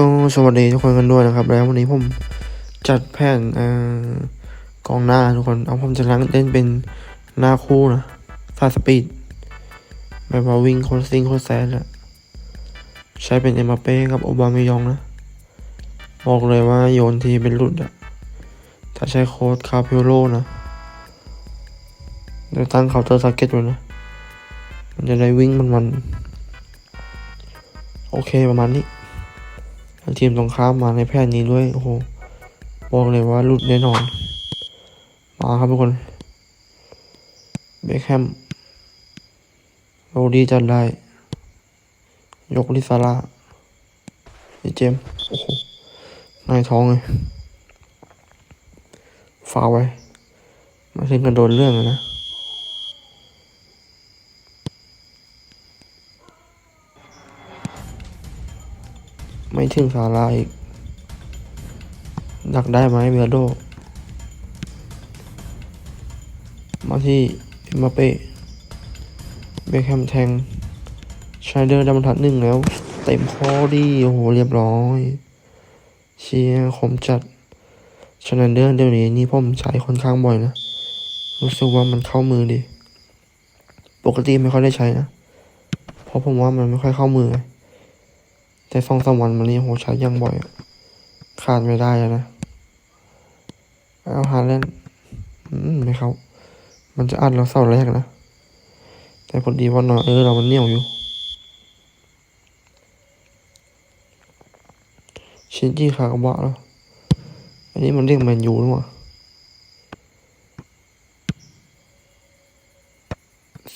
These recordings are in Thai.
ก็สวัสดีทุกคนกันด้วยนะครับ แล้ววันนี้ผมจัดแผนกองหน้าทุกคน เอาผมจะเล่นเป็นหน้าคู่นะฟาสปีดแบบว่าวิ่งโคตรซิงโคตรแซนอะใช้เป็นเอ็มบัปเป้กับโอบามายองนะ บอกเลยว่าโยนทีเป็นหลุดอะถ้าใช้โค้ดคาเปโลนะเดี๋ยวตั้งเคาน์เตอร์ซาเก็ตไว้นะ มันจะได้วิ่งมันๆโอเคประมาณนี้ ทีมตรงข้ามมาในแพทย์นี้ด้วย โอ้โห บอกเลยว่าหลุดแน่นอน มาครับทุกคน เบคแฮมโรดี้จัดได้ ยกลิซาร่าไอเจม โอ้โหนายท้องเลยฟาไว้ มาถึงกันโดนเรื่องเลยนะ ไม่ถึงสาราอีก ดักได้ไหมเบลโด มาที่เอ็มบัปเป้เบคแฮมแทงชายเดอร์ดับทัดหนึ่งแล้ว เต็มข้อดีโอ้โหเรียบร้อย เชียร์คมจัดชนาเดอร์เดี๋ยวนี้นี่ผมใช้ค่อนข้างบ่อยนะ รู้สึกว่ามันเข้ามือดี ปกติไม่ค่อยได้ใช้นะ เพราะผมว่ามันไม่ค่อยเข้ามือไง แต่สองสามวันมานี้โหใช้ยังบ่อยขาดไม่ได้อะนะ เอาหาเล่นอืมไม่เขามันจะอัดเราเสาแรกนะ แต่พอดีว่าเนาะเออเรามันเหนียวอยู่ ชินจี้ขากระบะแล้ว อันนี้มันเรียกแมนยูหรือเปล่า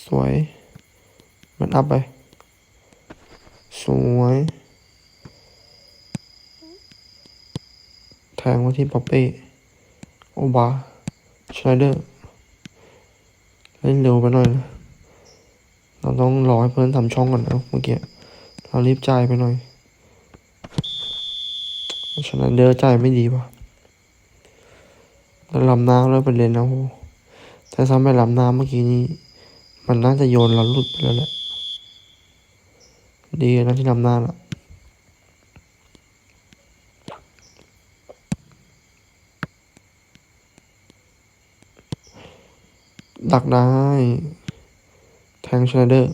สวย มันอัพไป สวย ทงมาที่ป๊อปเป้ โอบาชไนเดอร์ เล่นเร็วไปหน่อยนะ เราต้องรอให้เพื่อนทำช่องก่อนนะเมื่อกี้ เรารีบจ่ายไปหน่อยชไนเดอร์จ่ายไม่ดีป่ะแล้วลำน้ำแล้วเป็นเลนนะโหแต่ซ้ำไปลำน้ำเมื่อกี้นี้ มันน่าจะโยนเราหลุดไปแล้วแหละ ดีนะที่ลำน้าละ ดักได้ แทงชไนเดอร์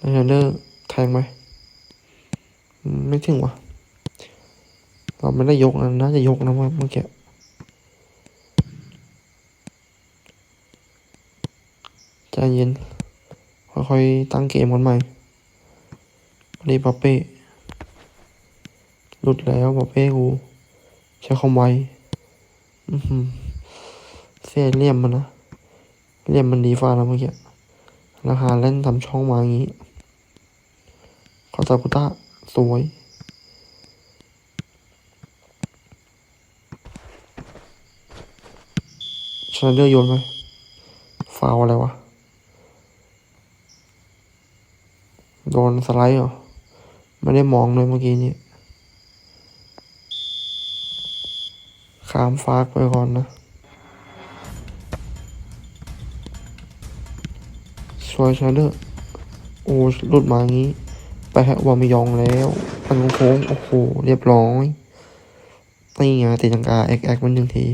ชไนเดอร์แทงไหม ไม่ถึงวะเราไม่ได้ยกนะน่าจะยกนะว่าเมื่อกี้ใจเย็น ค่อยๆ ตั้งเกมกันใหม่รีปาเป้หลุดแล้วปาเป้กู ใช้คอมไวอือหือ เสียเลี่ยมมันนะเลี่ยมมันดีฟ้าแล้วเมื่อกี้ราคาเล่นทำช่องมาอย่างนี้ขอตาพุตะสวยชนาเดอร์โยนไปฟาวอะไรวะ โดนสไลด์เหรอ ไม่ได้มองเลยเมื่อกี้นี้ข้ามฟากไปก่อนนะ สวยชาเดอร์โอ้ลุดมาอย่างนี้ ไปฮะวามิยองแล้วพันโค้งโอ้โห เรียบร้อยนี่ไงตีลังกาแอกแอกมันหนึ่งที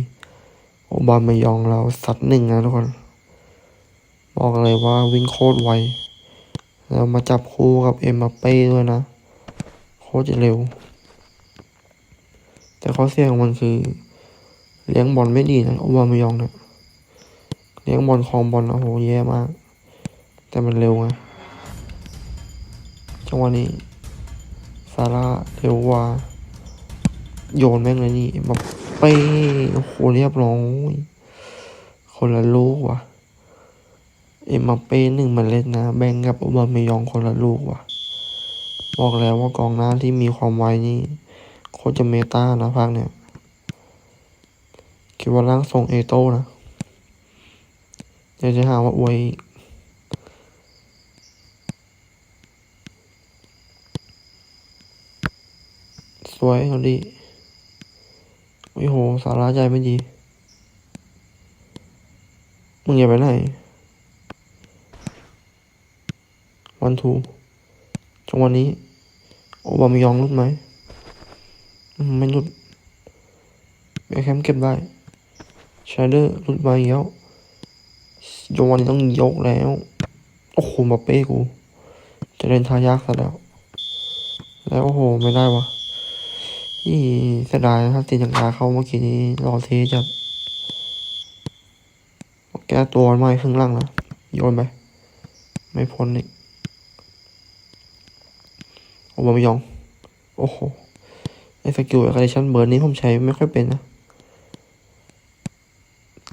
โอบามายองเราสัตว์หนึ่งนะทุกคน บอกเลยว่าวิ่งโคตรไว แล้วมาจับคู่กับเอ็มบัปเป้ด้วยนะ โคตรจะเร็ว แต่ข้อเสียของมันคือ เลี้ยงบอลไม่ดีนะโอบามายองเนี่ยเลี้ยงบอลคลองบอลโอ้โหแย่มาก แต่มันเร็วไงจังหวะนี้ซาร่าเร็วกว่าโยนแม่งเลยนี่แบบเป้โอ้โหเรียบร้อยคนละลูกว่ะ เอ็มบเป้หนึ่งมันเล่นนะ แบ่งกับโอบามยองคนละลูกว่ะ บอกแล้วว่ากองหน้าที่มีความไวนี่ โคจะเมตานะภาคเนี่ย คิดว่าร่างทรงเอโต้นะเดี๋ยวจะหาว่าอวย สวยเอาดีโอ้ยโห สาระใจไม่ดี มึงอย่าไปไหน วันทูจังวะนี้ โอบามยองรุดไหมอืมไม่รุดเบคแฮมเก็บได้ชาเดอร์รุดมาอีกแล้วโยนต้องยกแล้ว โอ้โห มาเป้กู จะเล่นทายากซะแล้ว แล้วโอ้โห ไม่ได้วะ นี่เสียดายนะครับตีจังกาเขาเมื่อกี้นี้รอเทจัดแก้ตัวไม่ครึ่งล่างนะโยนไป ไม่พ้นอีกโอบามยอง โอ้โหไอสกิลอะคาเดชันเบิร์นนี้ผมใช้ไม่ค่อยเป็นนะ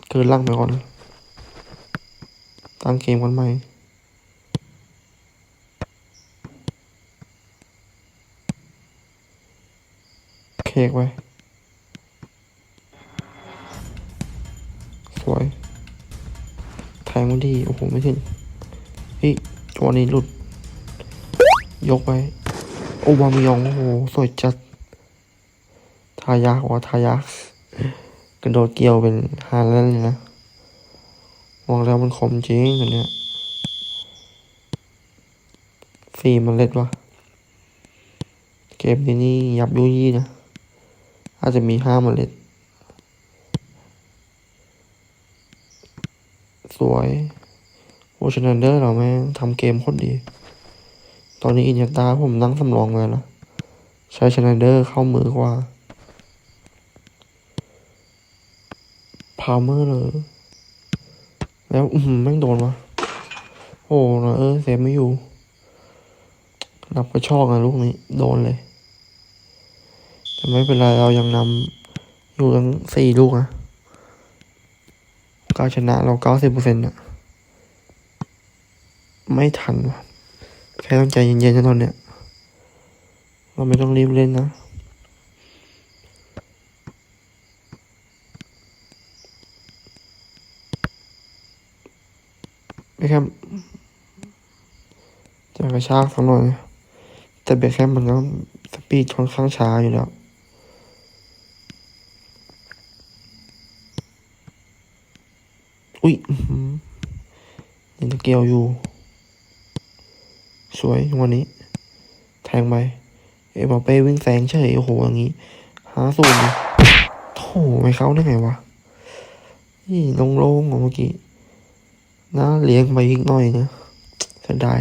เกินล่างไปก่อน ตั้งเกมกันใหม่ กไว้ สวยแทงมันดี โอ้โห ไม่ถึงเฮ้ยตัวนี้หลุด ยกไปโอบามยอง โอ้โห สวยจัด ทายากว่าทายากกระโดดเกี่ยวเป็นฮาแลนด์เลยนะมองแล้วมันคมจริงอันเนี้ยฟีมันเล็ดวะ เกมนี้นี่ยับยุยี่นะ อาจจะมีห้าเมล็ด สวยโอชนันเดอร์เราแม่งทำเกมโคตรดี ตอนนี้อินยาตาผมนั่งสำรองมาแล้วใช้ชนันเดอร์เข้ามือกว่าพาวเมอร์เลย แล้ว อืมแม่งโดนวะโอ้นะเออเซฟไม่อยู่นับกระชอกอะลูกนี้ โดนเลย แต่ไม่เป็นไรเรายังนำอยู่ทั้งสี่ลูกนะการชนะเราเก้าสิบเปอร์เซ็นต์อะไม่ทันวะแค่ต้องใจเย็นๆนะตอนเนี้ยเราไม่ต้องรีบเล่นนะเบคแฮมจะกระชากสักหน่อยแต่เบคแฮมมันก็สปีดค่อนข้างช้าอยู่แล้ว อุ้ยอื้อหือยังตะ เกียวอยู่ สวยวันนี้ แทงไป เอ็มบัปเป้วิ่งแซงเฉยโอ้โหอย่างนี้ หาสูนโถไม่เข้าได้ไงวะนี่โล่งของเมื่อกี้น่าเลี้ยงไปอีกหน่อยนะเสียดาย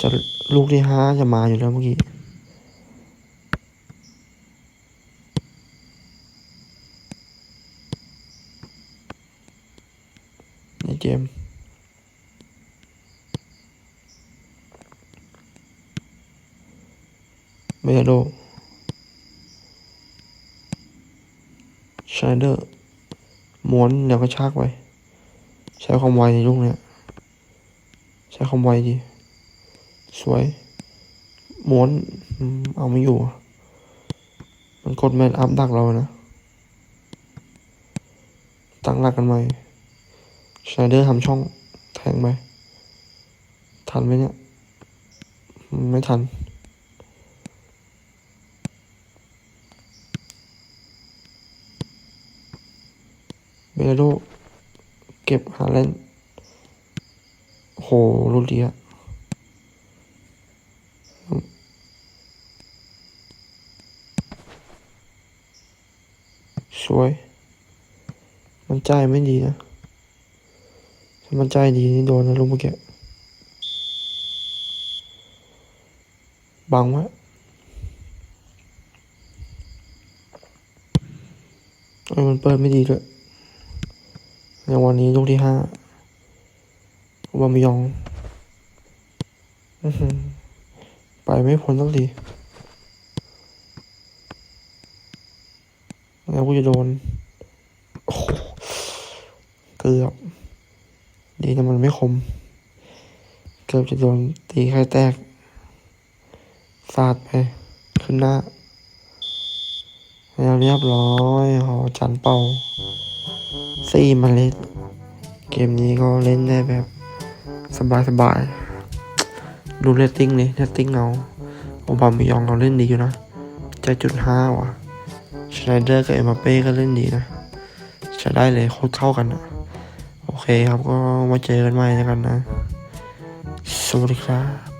จะลูกที่ห้าจะมาอยู่แล้วเมื่อกี้ในเกม เบโดชไนเดอร์ม้วนเดี๋ยวก็ชากไปใช้ความไวในลูกเนี้ยใช้ความไวดี สวย ม้วน เอาไม่อยู่ มันกดแมนอัพดักเรานะ ตั้งหลักกันใหม่ชไนเดอร์ทำช่องแทงไปทันไหมเนี่ย ไม่ทัน เบลโดเก็บหาเล่นโหรุนเรียสวย มันใจไม่ดีนะถ้ามันใจดีนี่โดนนะลูกเมื่อกี้บังไว้เออมันเปิดไม่ดีด้วย ในวันนี้ลูกที่ห้าอุบามยองอืไปไม่พ้นสักทีแล้วกูจะโดนเกือบ ดีนะมันไม่คม เกือบจะโดนตีไข่แตก สาดไป ขึ้นหน้า แล้วเรียบร้อยหอจันเป่า สี่เมาเล็ด เกมนี้ก็เล่นได้แบบ สบายๆดูเรตติ้งเลยเรตติ้งเอาโอบามายองเราเล่นดีอยู่นะใจจุดห้าว่ะชไนเดอร์กับเอ็มเป้ก็เล่นดีนะใช้ได้เลยโคตรเข้ากันนะโอเคครับก็มาเจอกันใหม่แล้วกันนะ สวัสดีครับ